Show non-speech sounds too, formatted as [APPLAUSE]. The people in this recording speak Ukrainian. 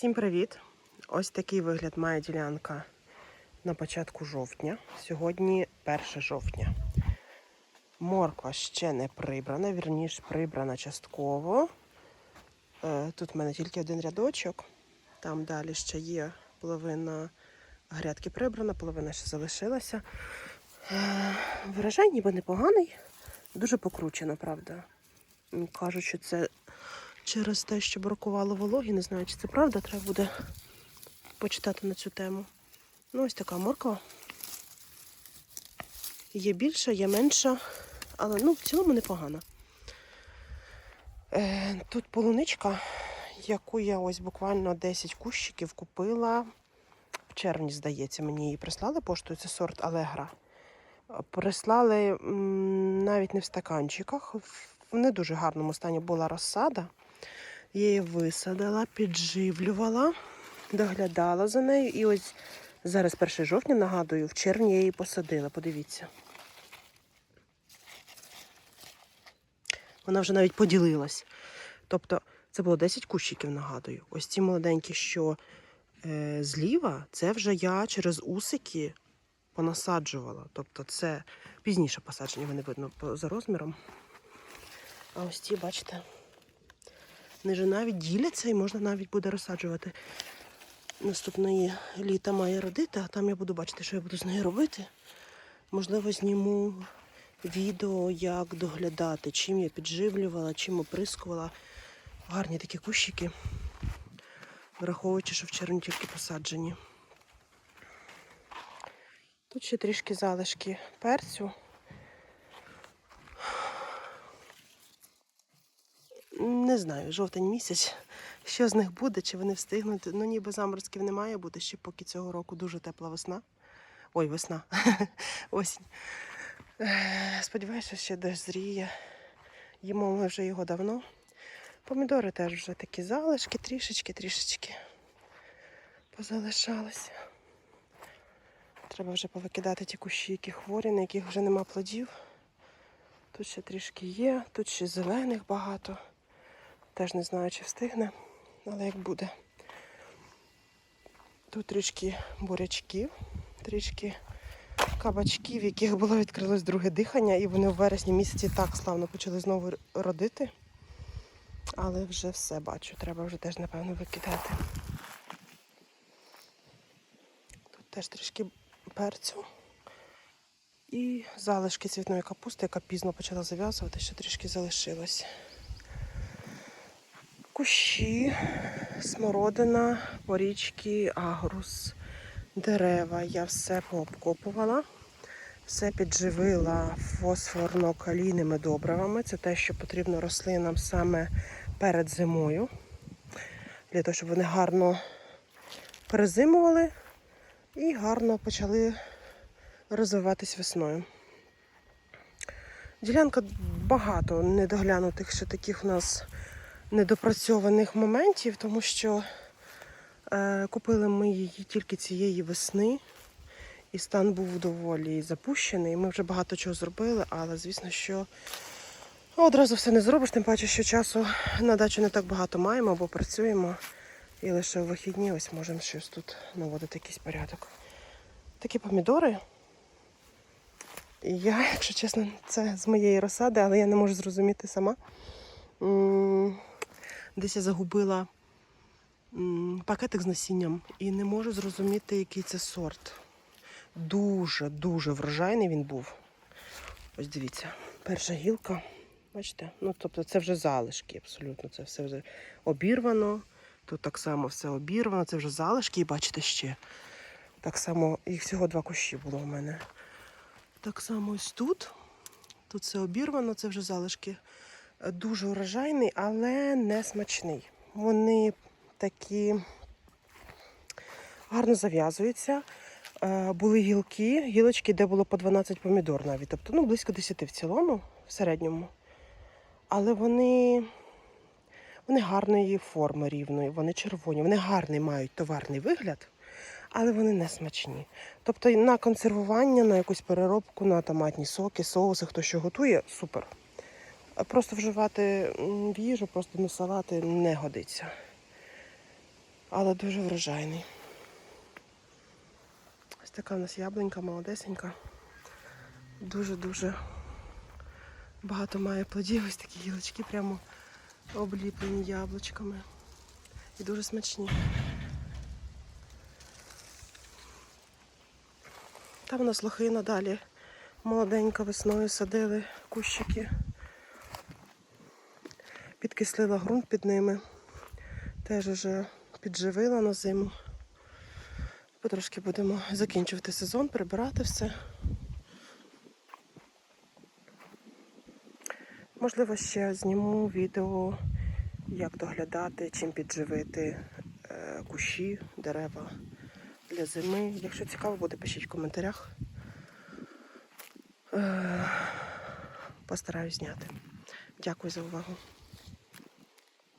Всім привіт! Ось такий вигляд має ділянка на початку жовтня. Сьогодні 1 жовтня. Морква ще не прибрана, вірніше прибрана частково. Е, Тут в мене тільки один рядочок. Там далі ще є половина грядки прибрана, половина ще залишилася. Е, Врожай ніби непоганий, дуже покручено, правда. Кажуть, що це через те, що бракувало вологі. Не знаю, чи це правда, треба буде почитати на цю тему. Ну, ось така морква. Є більша, є менша, але ну, в цілому непогана. Е, тут полуничка, яку я ось буквально 10 кущиків купила. В червні, здається, мені її прислали поштою, це сорт Алегра. Прислали навіть не в стаканчиках. В не дуже гарному стані була розсада. Я її висадила, підживлювала, доглядала за нею. І ось зараз 1 жовтня, нагадую, в червні я її посадила. Подивіться. Вона вже навіть поділилась. Тобто, це було 10 кущиків, нагадую. Ось ці молоденькі, що е, зліва, це вже я через усики понасаджувала. Тобто, це пізніше посадження, вони видно за розміром. А ось ці, бачите, вони навіть діляться і можна навіть буде розсаджувати. Наступної літа має родити, а там я буду бачити, що я буду з нею робити. Можливо, зніму відео, як доглядати, чим я підживлювала, чим оприскувала. Гарні такі кущики, враховуючи, що в червні тільки посаджені. Тут ще трішки залишки перцю. Не знаю, жовтень місяць. Що з них буде, чи вони встигнуть. Ну, ніби заморозків не має бути ще поки цього року дуже тепла весна. Ой, весна. [LAUGHS] Осінь. Сподіваюся, ще дозріє. Їмо ми вже його давно. Помідори теж вже такі залишки, трішечки, трішечки позалишалися. Треба вже повикидати ті кущі, які хворі, на яких вже нема плодів. Тут ще трішки є, тут ще зелених багато. Теж не знаю, чи встигне, але як буде. Тут трішки бурячків, трішки кабачків, яких було відкрилось друге дихання, і вони в вересні місяці так славно почали знову родити. Але вже все бачу, треба вже теж, напевно, викидати. Тут теж трішки перцю. І залишки цвітної капусти, яка пізно почала зав'язувати, ще трішки залишилось. Кущі, смородина, порічки, агрус, дерева. Я все пообкопувала, все підживила фосфорно-калійними добривами. Це те, що потрібно рослинам саме перед зимою, для того, щоб вони гарно перезимували і гарно почали розвиватись весною. Ділянка багато недоглянутих ще таких у нас недопрацьованих моментів, тому що е, купили ми її тільки цієї весни, і стан був доволі запущений. Ми вже багато чого зробили, але звісно, що одразу все не зробиш, тим паче, що часу на дачу не так багато маємо, бо працюємо. І лише в вихідні ось можемо щось тут наводити якийсь порядок. Такі помідори. Я, [LAUGHS] якщо чесно, це з моєї розсади, але я не можу зрозуміти сама. Десь я загубила пакетик з насінням і не можу зрозуміти, який це сорт. Дуже-дуже врожайний він був. Ось дивіться, перша гілка. Бачите? Ну, тобто це вже залишки абсолютно. Це все вже обірвано. Тут так само все обірвано, це вже залишки, і бачите ще. Так само, їх всього два кущі було у мене. Так само ось тут. Тут все обірвано, це вже залишки. Дуже урожайний, але не смачний. Вони такі гарно зав'язуються. Е, Були гілки, гілочки, де було по 12 помідор навіть. Тобто ну, близько 10 в цілому, в середньому. Але вони, вони гарної форми рівної, вони червоні, вони гарний мають товарний вигляд але вони не смачні. Тобто на консервування, на якусь переробку, на томатні соки, соуси, хто що готує, супер. Просто вживати в їжу, просто на салати не годиться. але дуже врожайний. Ось така у нас яблунька молодесенька. Дуже-дуже багато має плодів. Ось такі гілочки прямо обліплені яблучками. І дуже смачні. Там у нас лохина далі. Молоденька весною садили кущики. Підкислила ґрунт під ними. Теж уже підживила на зиму. Потрошки будемо закінчувати сезон, прибирати все. Можливо, ще зніму відео, як доглядати, чим підживити е, кущі, дерева для зими. Якщо цікаво буде, пишіть в коментарях. Е, Постараюсь зняти. Дякую за увагу.